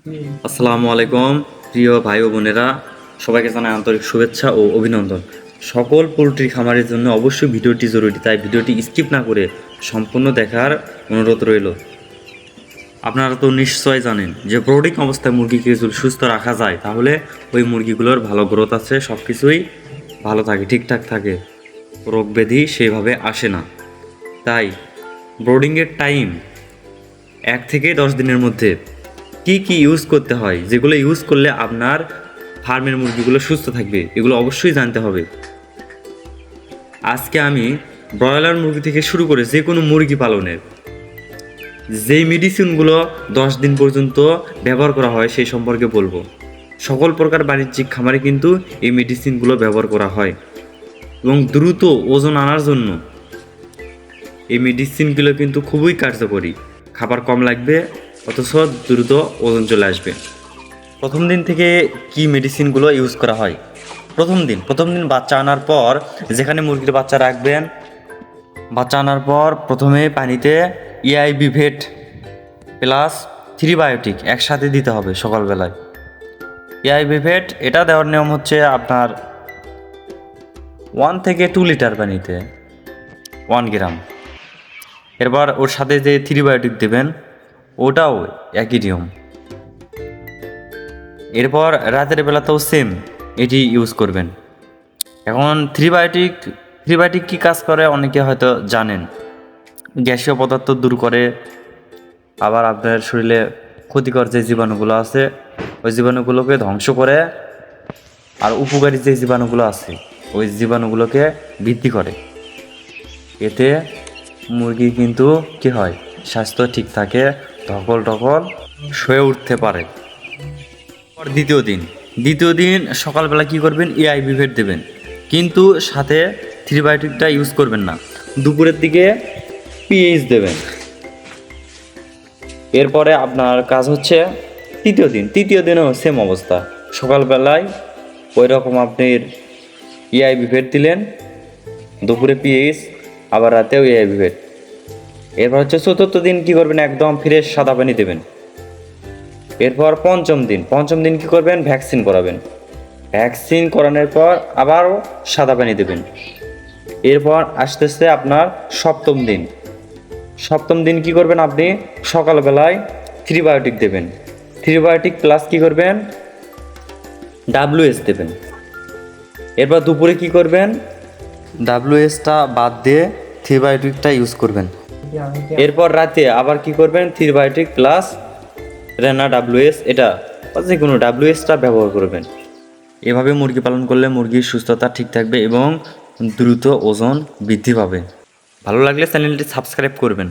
আসসালামু আলাইকুম, প্রিয় ভাই ও বোনেরা। সবাইকে জানাই আন্তরিক শুভেচ্ছা ও অভিনন্দন। সকল পোলট্রি খামারের জন্য অবশ্যই ভিডিওটি জরুরি, তাই ভিডিওটি স্কিপ না করে সম্পূর্ণ দেখার অনুরোধ রইল। আপনারা তো নিশ্চয় জানেন যে ব্রোডিং অবস্থায় মুরগিকে যদি সুস্থ রাখা যায়, তাহলে ওই মুরগিগুলোর ভালো গ্রোথ আছে সব কিছুই ভালো থাকে, ঠিকঠাক থাকে। রোগ ব্যাধি সেইভাবে আসে না। তাই, ব্রোডিংয়ের টাইম এক থেকে দশ দিনের মধ্যে কি কি ইউজ করতে হয়, যেগুলো ইউজ করলে আপনার ফার্মের মুরগিগুলো সুস্থ থাকবে, এগুলো অবশ্যই জানতে হবে। আজকে আমি ব্রয়লার মুরগি থেকে শুরু করে যে কোনো মুরগি পালনের যেই মেডিসিনগুলো দশ দিন পর্যন্ত ব্যবহার করা হয় সেই সম্পর্কে বলব। সকল প্রকার বাণিজ্যিক খামারে কিন্তু এই মেডিসিনগুলো ব্যবহার করা হয় এবং দ্রুত ওজন আনার জন্য এই মেডিসিনগুলো কিন্তু খুবই কার্যকরী। খাবার কম লাগবে অথচ দ্রুত ওজন চলে আসবে। প্রথম দিন থেকে কি মেডিসিনগুলো ইউজ করা হয়? প্রথম দিন প্রথম দিন বাচ্চা আনার পর যেখানে মুরগির বাচ্চা রাখবেন, বাচ্চা আনার পর প্রথমে পানিতে EIB vet plus three biotic একসাথে দিতে হবে সকালবেলায়। ইআইবি ভেট এটা দেওয়ার নিয়ম হচ্ছে আপনার ওয়ান থেকে টু লিটার পানিতে ওয়ান গ্রাম এরপর ওর সাথে যে থ্রি বায়োটিক দেবেন ওটাও একই নিয়ম। এরপর রাতের বেলাতেও সেম এটি ইউজ করবেন। এখন থ্রিবায়োটিক থ্রিবায়োটিক কী কাজ করে অনেকে হয়তো জানেন। গ্যাসীয় পদার্থ দূর করে, আবার আপনার শরীরে ক্ষতিকর যে জীবাণুগুলো আছে, ওই জীবাণুগুলোকে ধ্বংস করে, আর উপকারী যে জীবাণুগুলো আছে, ওই জীবাণুগুলোকে বৃদ্ধি করে। এতে মুরগি কিন্তু কি হয়, স্বাস্থ্য ঠিক থাকে ধকল টকল শুয়ে উঠতে পারে। পর দ্বিতীয় দিন। দ্বিতীয় দিন সকালবেলা কি করবেন? এআই বিভেট দেবেন। কিন্তু সাথে থ্রিবায়োটিকটা ইউজ করবেন না। দুপুরের দিকে পিএইচ দেবেন। এরপরে আপনার কাজ হচ্ছে তৃতীয় দিন। তৃতীয় দিনেও সেম অবস্থা। সকালবেলায় ওই রকম আপনি এআই বিভেট দিলেন। দুপুরে পিএইচ আবার রাতেও এআই বিভেট এরপর হচ্ছে চতুর্থ দিন কি করবেন? একদম ফ্রেশ সাদা পানি দেবেন। এরপর পঞ্চম দিন। পঞ্চম দিন কি করবেন? ভ্যাকসিন করাবেন। ভ্যাকসিন করানোর পর আবারও সাদা পানি দেবেন। এরপর আস্তে আস্তে আপনার সপ্তম দিন। সপ্তম দিন কি করবেন আপনি? সকালবেলায় থ্রিবায়োটিক দেবেন। থ্রিবায়োটিক প্লাস কি করবেন? ডাব্লিউএস দেবেন। এরপর দুপুরে কি করবেন? ডাব্লিউএসটা বাদ দিয়ে থ্রিবায়োটিকটা ইউজ করবেন। এরপর রাতে আবার কি করবেন? থ্রিবায়োটিক প্লাস রেনা ডাব্লিউএস এটা যে কোনো ডাব্লিউএসটা ব্যবহার করবেন। এভাবে মুরগি পালন করলে মুরগির সুস্থতা ঠিক থাকবে এবং দ্রুত ওজন বৃদ্ধি পাবে। ভালো লাগলে চ্যানেলটি সাবস্ক্রাইব করবেন।